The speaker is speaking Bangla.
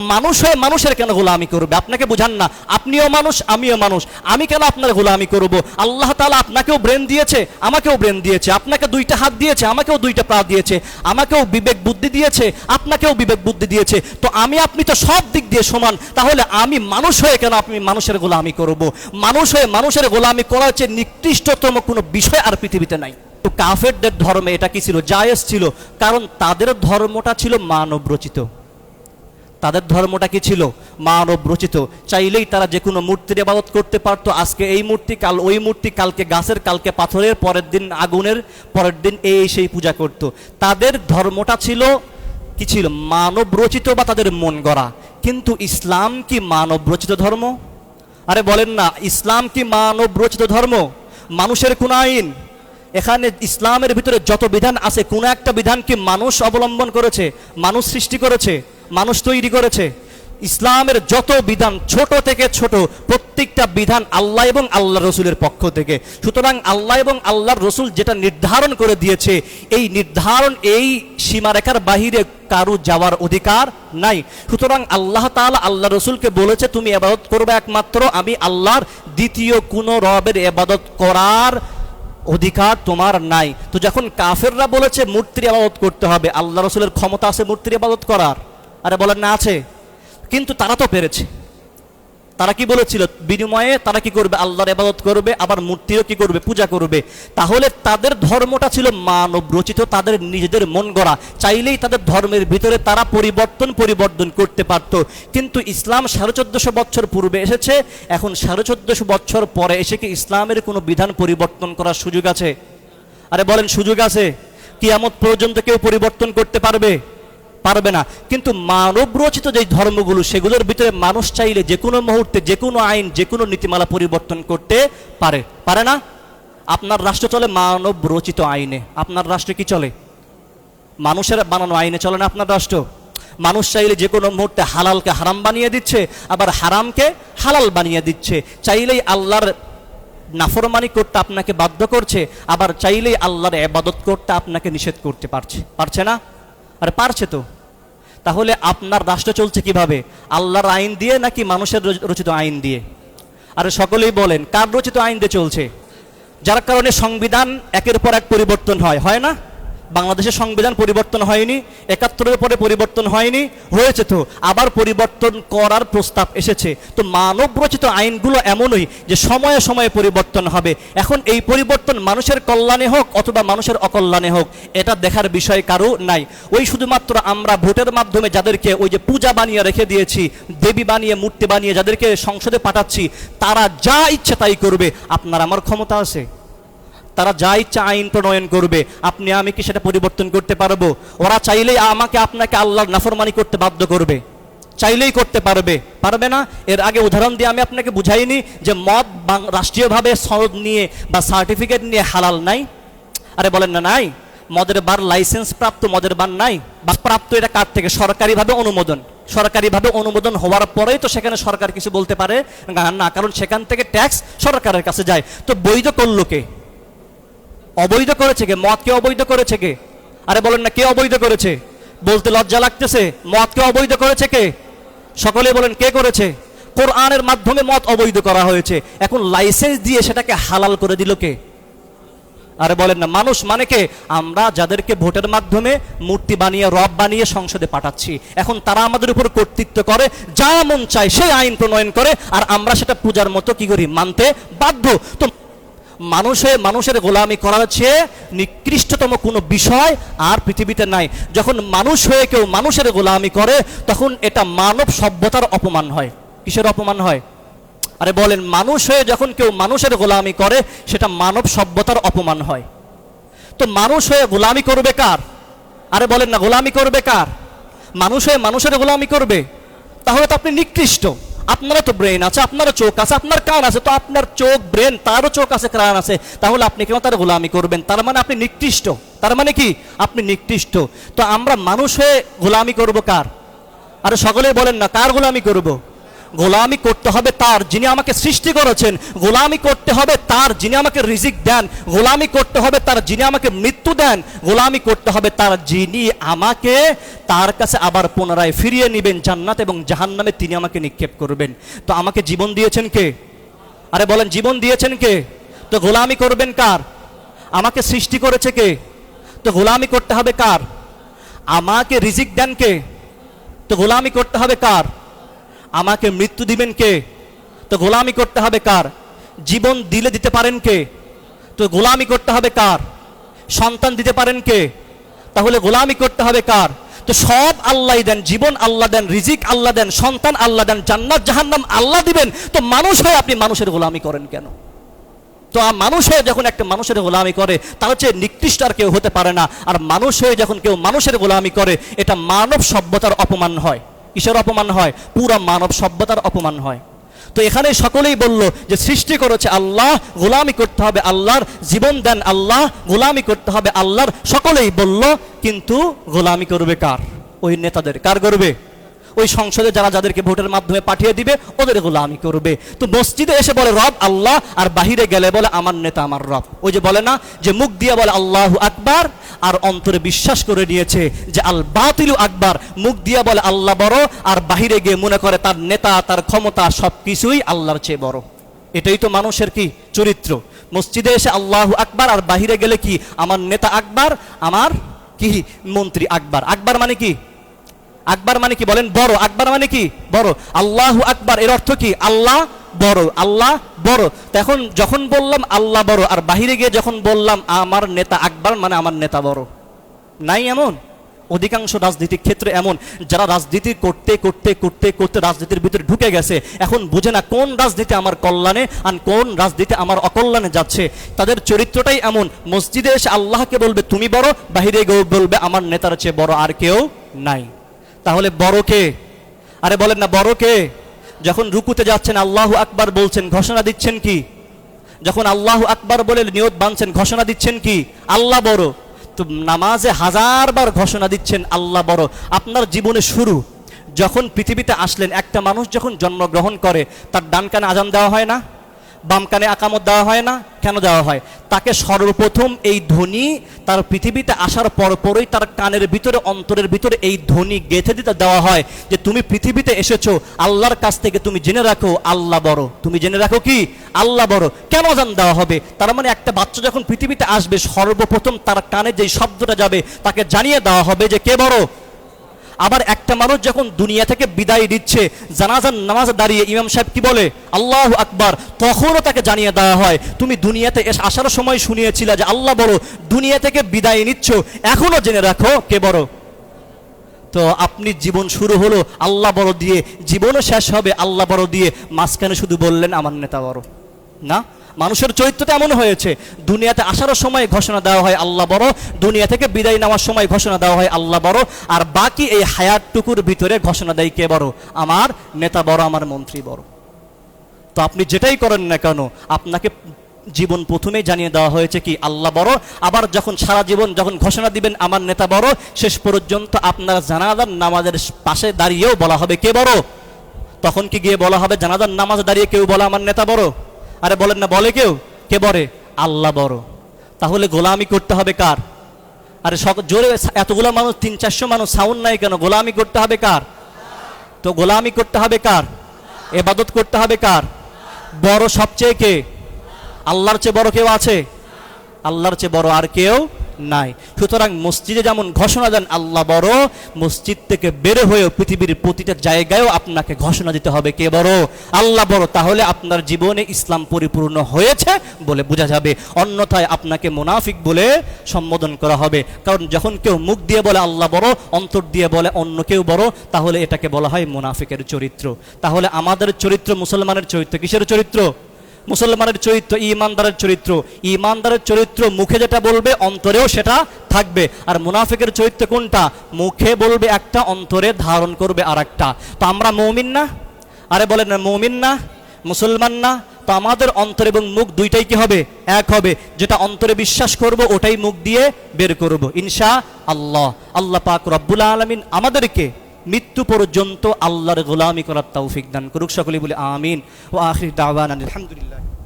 মানুষ হয়ে মানুষের কেন গোলামি করবে? আপনাকে বুঝান না। আপনিও মানুষ, আমিও মানুষ। আমি কেন আপনার গোলামি করব? আল্লাহ তাআলা আপনাকেও ব্রেন দিয়েছে, আমাকেও ব্রেন দিয়েছে। আপনাকে দুইটা হাত দিয়েছে, আমাকেও দুইটা পা দিয়েছে। আমাকেও বিবেক বুদ্ধি দিয়েছে, আপনাকেও বিবেক বুদ্ধি দিয়েছে। তো আমি, আপনি তো সব দিক দিয়ে সমান। তাহলে আমি মানুষ হয়ে কেন আপনি মানুষের গোলামি করব? মানুষ হয়ে মানুষের গোলামি করা হচ্ছে নিকৃষ্টতম কোনো বিষয় আর পৃথিবীতে নাই। তো কাফেরদের ধর্মে এটা কি ছিল? জায়েজ ছিল। কারণ তাদের ধর্মটা ছিল মানব রচিত তাদের ধর্মটা কি ছিল? মানব রচিত। চাইলেই তারা যে কোনো মূর্তির ইবাদত করতে পারতো। আজকে এই মূর্তি কাল, ওই মূর্তি কালকে গাছের, কালকে পাথরের, পরের দিন আগুনের, পরের দিন এই সেই পূজা করত। তাদের ধর্মটা ছিল কি ছিল? মানব রচিত বা তাদের মন গড়া। কিন্তু ইসলাম কি মানব রচিত ধর্ম? আরে বলেন না, ইসলাম কি মানব রচিত ধর্ম? মানুষের কোন আইন? এখানে ইসলামের ভিতরে যত বিধান আছে, কোন একটা বিধান কি মানুষ অবলম্বন করেছে? মানুষ সৃষ্টি করেছে? মানুষ তৈরি করেছে। ইসলামের যত বিধান ছোট থেকে ছোট, প্রত্যেকটা বিধান আল্লাহ এবং আল্লাহ রসুলের পক্ষ থেকে। সুতরাং আল্লাহ এবং আল্লাহর রসুল যেটা নির্ধারণ করে দিয়েছে, এই নির্ধারণ, এই সীমারেখার বাহিরে কারু যাওয়ার অধিকার নাই। সুতরাং আল্লাহ তাআলা আল্লাহ রসুলকে বলেছে, তুমি এবাদত করবে একমাত্র, আমি আল্লাহর দ্বিতীয় কোনো রবের এবাদত করার অধিকার তোমার নাই। তো যখন কাফেররা বলেছে, মূর্তির আবাদত করতে হবে আল্লাহ রসুলের ক্ষমতা আছে মূর্তির আবাদত করার। আরে বলেন না আছে। কিন্তু তারা তো পেরেছে। তারা কি বলেছিল? বিনিময়ে তারা কি করবে? আল্লাহর ইবাদত করবে, আবার মূর্তিও কি করবে? পূজা করবে। তাহলে তাদের ধর্মটা ছিল মানব রচিত, তাদের নিজেদের মন গড়া। চাইলেই তাদের ধর্মের ভিতরে তারা পরিবর্তন পরিবর্তন করতে পারত। কিন্তু ইসলাম সাড়ে চোদ্দশো বছর পূর্বে এসেছে। এখন সাড়ে চোদ্দশো বছর পরে এসে কি ইসলামের কোনো বিধান পরিবর্তন করার সুযোগ আছে? আরে বলেন, সুযোগ আছে। কি কিয়ামত পর্যন্ত কেউ পরিবর্তন করতে পারবে? পারবে না। কিন্তু মানব রচিত যে ধর্মগুলো, সেগুলোর ভিতরে মানুষ চাইলে যে কোনো মুহূর্তে, যে কোনো আইন, যে কোনো নীতিমালা পরিবর্তন করতে পারে। পারে না? আপনার রাষ্ট্র চলে মানব রচিত আইনে। আপনার রাষ্ট্র কি চলে? মানুষের বানানো আইনে চলে না আপনার রাষ্ট্র? মানুষ চাইলে যে কোনো মুহূর্তে হালালকে হারাম বানিয়ে দিচ্ছে, আবার হারামকে হালাল বানিয়ে দিচ্ছে। চাইলেই আল্লাহর নাফরমানি করতে আপনাকে বাধ্য করছে, আবার চাইলেই আল্লাহর এবাদত করতে আপনাকে নিষেধ করতে পারছে। পারছে না? আরে, পারছে তো। তাহলে আপনার রাষ্ট্র চলছে কীভাবে? আল্লাহর আইন দিয়ে নাকি মানুষের রচ- রচিত আইন দিয়ে? আর, সকলেই বলেন, কার রচিত আইন দিয়ে চলছে? যার কারণে সংবিধান একের পর এক পরিবর্তন হয় হয় না? বাংলাদেশের সংবিধান পরিবর্তন হয়নি, একাত্তরের পরে পরিবর্তন হয়নি, হয়েছে তো। আবার পরিবর্তন করার প্রস্তাব এসেছে। তো মানব রচিত আইনগুলো এমনই যে সময়ে সময়ে পরিবর্তন হবে। এখন এই পরিবর্তন মানুষের কল্যাণে হোক অথবা মানুষের অকল্যাণে হোক, এটা দেখার বিষয় কারও নাই। ওই শুধুমাত্র আমরা ভোটের মাধ্যমে যাদেরকে ওই যে পূজা বানিয়ে রেখে দিয়েছি, দেবী বানিয়ে মূর্তি বানিয়ে যাদেরকে সংসদে পাঠাচ্ছি, তারা যা ইচ্ছে তাই করবে। আপনার আমার ক্ষমতা আছে। তারা যা ইচ্ছা আইন প্রণয়ন করবে, আপনি, আমি কি সেটা পরিবর্তন করতে পারব? ওরা চাইলেই আমাকে আপনাকে আল্লাহর নাফরমানি করতে বাধ্য করবে। চাইলেই করতে পারবে। পারবে না? এর আগে উদাহরণ দিয়ে আমি আপনাকে বুঝাইনি যে মদ রাষ্ট্রীয়ভাবে সনদ নিয়ে বা সার্টিফিকেট নিয়ে হালাল নাই। আরে বলেন না, নাই। মদের বার লাইসেন্স প্রাপ্ত, মদের বার নাই। বা প্রাপ্ত এটা কার থেকে? সরকারিভাবে অনুমোদন। সরকারিভাবে অনুমোদন হওয়ার পরেই তো সেখানে সরকার কিছু বলতে পারে। না কারণ সেখান থেকে ট্যাক্স সরকারের কাছে যায়। তো বৈধ করল কে? অবৈধ করেছে কে? মদকে অবৈধ করেছে কে? আরে বলেন না, কে অবৈধ করেছে? বলতে লজ্জা লাগতেছে। মদকে অবৈধ করেছে কে? সকলে বলেন, কে করেছে? কোরআনের মাধ্যমে মদ অবৈধ করা হয়েছে। এখন লাইসেন্স দিয়ে সেটাকে হালাল করে দিল কে? আরে বলেন না, মানুষ মানে কে? আমরা যাদেরকে ভোটের মাধ্যমে মূর্তি বানিয়ে, রব বানিয়ে সংসদে পাঠাচ্ছি। এখন তারা আমাদের উপর কর্তৃত্ব করে, যা মন চায় সেই আইন প্রণয়ন করে, আর আমরা সেটা পূজার মতো কি করি? মানতে বাধ্য। তো মানুষে মানুষের গোলামি করা হচ্ছে নিকৃষ্টতম কোনো বিষয় আর পৃথিবীতে নাই। যখন মানুষ হয়ে কেউ মানুষের গোলামি করে, তখন এটা মানব সভ্যতার অপমান হয়। কিসের অপমান হয়? আরে বলেন, মানুষ হয়ে যখন কেউ মানুষের গোলামি করে, সেটা মানব সভ্যতার অপমান হয়। তো মানুষ হয়ে গোলামি করবে কার? আরে বলেন না, গোলামি করবে কার? মানুষ হয়ে মানুষের গোলামি করবে? তাহলে তো আপনি নিকৃষ্ট। আপনারও তো ব্রেন আছে, আপনারও চোখ আছে, আপনার কান আছে, তো আপনার চোখ ব্রেন তারও চোখ আছে, কান আছে। তাহলে আপনি কেন তার গোলামি করবেন? তার মানে আপনি নিকৃষ্ট। তার মানে কি? আপনি নিকৃষ্ট। তো আমরা মানুষ হয়ে গোলামি করব কার? আরে সকলেই বলেন না, কার গোলামি করব? গোলামি করতে হবে তার যিনি আমাকে সৃষ্টি করেছেন, গোলামি করতে হবে তার যিনি আমাকে রিজিক দেন, গোলামি করতে হবে তার যিনি আমাকে মৃত্যু দেন, গোলামি করতে হবে তার যিনি আমাকে তার কাছে আবার পুনরায় ফিরিয়ে নেবেন জান্নাত এবং জাহান্নামে তিনি আমাকে নিক্ষেপ করবেন। তো আমাকে জীবন দিয়েছেন কে? আরে বলেন, জীবন দিয়েছেন কে? তো গোলামি করবেন কার? আমাকে সৃষ্টি করেছে কে? তো গোলামি করতে হবে কার? আমাকে রিজিক দেন কে? তো গোলামি করতে হবে কার? আমাকে মৃত্যু দিবেন কে? তো গোলামি করতে হবে কার? জীবন দিলে দিতে পারেন কে? তো গোলামি করতে হবে কার? সন্তান দিতে পারেন কে? তাহলে গোলামি করতে হবে কার? তো সব আল্লাহ দেন, জীবন আল্লাহ দেন, রিজিক আল্লাহ দেন, সন্তান আল্লাহ দেন, জান্নাত, জাহান্নাম আল্লাহ দিবেন। তো মানুষ হয়ে আপনি মানুষের গোলামি করেন কেন? তো আর মানুষ হয়ে যখন একটা মানুষের গোলামি করে তা হচ্ছে নিকৃষ্ট আর কেউ হতে পারে না। আর মানুষ হয়ে যখন কেউ মানুষের গোলামি করে, এটা মানব সভ্যতার অপমান হয়। কিসের অপমান হয়, পুরো মানব সভ্যতার অপমান হয়। তো এখানে সকলেই বলল যে সৃষ্টি করেছে আল্লাহ, গোলামি করতে হবে আল্লাহর, জীবন দেন আল্লাহ, গোলামি করতে হবে আল্লাহর, সকলেই বলল, কিন্তু গোলামি করবে কার? ওই নেতাদের, কার করবে? ওই সংসদে যারা যাদেরকে ভোটের মাধ্যমে পাঠিয়ে দিবে, ওদের গোলামি করবে। তো মসজিদে এসে বলে, রব আল্লাহ, আর বাহিরে গেলে বলে, আমার নেতা আমার রব। ওই যে বলে না, যে মুখ দিয়ে বলে, আল্লাহ আকবার, আর অন্তরে বিশ্বাস করে নিয়েছে যে, আল বাতিলু আকবার। মুখ দিয়ে বলে, আল্লাহ বড়, আর বাহিরে গিয়ে মনে করে, তার নেতা, তার ক্ষমতা সব কিছুই আল্লাহর চেয়ে বড়। এটাই তো মানুষের কি চরিত্র? মসজিদে এসে, আল্লাহ আকবার, আর বাহিরে গেলে কি, আমার নেতা আকবার, আমার কি মন্ত্রী আকবার? আকবার মানে কি? আকবার মানে কি বলেন? বড়। আকবার মানে কি? বড়। আল্লাহ আকবার। এর অর্থ কি? আল্লাহ বড়। আল্লাহ বড়। তখন যখন বললাম আল্লাহ বড়, আর বাহিরে গিয়ে যখন বললাম আমার নেতা আকবার মানে আমার নেতা বড়। নাই এমন? অধিকাংশ রাজনীতির ক্ষেত্রে এমন। যারা রাজনীতি করতে করতে করতে করতে রাজনীতির ভিতরে ঢুকে গেছে, এখন বুঝে না কোন রাজনীতি আমার কল্যাণে আর কোন রাজনীতি আমার অকল্যাণে যাচ্ছে। তাদের চরিত্রটাই এমন। মসজিদে এসে আল্লাহকে বলবে, তুমি বড়। বাহিরে গিয়ে বলবে, আমার নেতার চেয়ে বড় আর কেউ নাই। তাহলে বড় কে? আরে বলেন না, বড় কে? যখন রুকুতে যাচ্ছেন, আল্লাহ আকবার বলছেন, ঘোষণা দিচ্ছেন কি? যখন আল্লাহ আকবার বলে নিয়ত বাঁধছেন, ঘোষণা দিচ্ছেন কি? আল্লাহ বড়। তো নামাজে হাজারবার ঘোষণা দিচ্ছেন, আল্লাহ বড়। আপনার জীবনে শুরু, যখন পৃথিবীতে আসলেন, একটা মানুষ যখন জন্মগ্রহণ করে, তার ডান কানে আজান দেওয়া হয় না? বাম কানে আকামত দেওয়া হয় না, কেন দেওয়া হয়? তাকে সর্বপ্রথম এই ধ্বনি তার পৃথিবীতে আসার পরপরই তার কানের ভিতরে, অন্তরের ভিতরে এই ধ্বনি গেঁথে দিতে দেওয়া হয় যে তুমি পৃথিবীতে এসেছ, আল্লাহর কাছ থেকে তুমি জেনে রাখো, আল্লাহ বড়। তুমি জেনে রাখো কি? আল্লাহ বড়। কেন জান দেওয়া হবে? তার মানে একটা বাচ্চা যখন পৃথিবীতে আসবে, সর্বপ্রথম তার কানে যেই শব্দটা যাবে, তাকে জানিয়ে দেওয়া হবে যে কে বড়? আবার একটা মানুষ যখন দুনিয়া থেকে বিদায় দিচ্ছে জানাজার নামাজ দাঁড়িয়ে ইমাম সাহেব কি বলে? আল্লাহ আকবার। তখনও তাকে জানিয়ে দেওয়া হয়, তুমি দুনিয়াতে এস- আসার সময় শুনিয়েছিলে যে আল্লাহ বড়, দুনিয়া থেকে বিদায় নিচ্ছ। এখনও জেনে রাখো কে বড়। তো আপনি জীবন শুরু হলো আল্লাহ বড় দিয়ে, জীবনও শেষ হবে আল্লাহ বড় দিয়ে। মাঝখানে শুধু বললেন, আমার নেতা বড়। না? মানুষের চরিত্রটা এমন হয়েছে, দুনিয়াতে আসার সময় ঘোষণা দেওয়া হয় আল্লাহ বড়, দুনিয়া থেকে বিদায় নেওয়ার সময় ঘোষণা দেওয়া হয় আল্লাহ বড়, আর বাকি এই হায়াতটুকুর ভিতরে ঘোষণা দেয় কে বড়? আমার নেতা বড়, আমার মন্ত্রী বড়। তো আপনি যেটাই করেন না কেন, আপনাকে জীবন প্রথমেই জানিয়ে দেওয়া হয়েছে কি আল্লাহ বড়, আবার যখন সারা জীবন যখন ঘোষণা দিবেন আমার নেতা বড়, শেষ পর্যন্ত আপনার জানাজার নামাজের পাশে দাঁড়িয়েও বলা হবে কে বড়? তখন কি গিয়ে বলা হবে জানাজার নামাজ দাঁড়িয়ে কেউ বলা আমার নেতা বড়? আরে বলেন না, বলে কেউ? কে বলে? আল্লাহ বড়। তাহলে গোলামি করতে হবে কার? আরে জোরে এতগুলো মানুষ, তিন চারশো মানুষ সাউন্ড নাই কেন? গোলামি করতে হবে কার? তো গোলামি করতে হবে কার? এবাদত করতে হবে কার? বড় সবচেয়ে কে? আল্লাহর চেয়ে বড় কেউ আছে? আল্লাহর চেয়ে বড় আর কেউ নাই। সুতরাং মসজিদে যেমন ঘোষণা দেন, আল্লাহ বড়, মসজিদ থেকে বের হয়েও পৃথিবীর প্রতিটা জায়গায়ও আপনাকে ঘোষণা দিতে হবে কে বড়? আল্লাহ বড়। তাহলে আপনার জীবনে ইসলাম পরিপূর্ণ হয়েছে বলে বোঝা যাবে। অন্যথায় আপনাকে মুনাফিক বলে সম্বোধন করা হবে। কারণ যখন কেউ মুখ দিয়ে বলে আল্লাহ বড়, অন্তর দিয়ে বলে অন্য কেউ বড়, তাহলে এটাকে বলা হয় মুনাফিকের চরিত্র। তাহলে আমাদের চরিত্র মুসলমানের চরিত্র, কিসের চরিত্র? মুসলমানের চরিত্র, ইমানদারের চরিত্র। ইমানদারের চরিত্র মুখে যেটা বলবে, অন্তরেও সেটা থাকবে। আর মুনাফিকের চরিত্র কোনটা? মুখে বলবে একটা, অন্তরে ধারণ করবে আর একটা তো আমরা মৌমিন না? আরে বলেন না, মৌমিন না? মুসলমান না? তো আমাদের অন্তর এবং মুখ দুইটাই কি হবে? এক হবে। যেটা অন্তরে বিশ্বাস করব, ওটাই মুখ দিয়ে বের করব। ইনশা আল্লাহ। আল্লাহ পাক রব্বুল আলমিন আমাদেরকে মৃত্যু পর্যন্ত আল্লাহর গোলামি করার তৌফিক দান করুক। সকলে বলে আমিন। ও আখির দাওয়ান আলহামদুলিল্লাহ।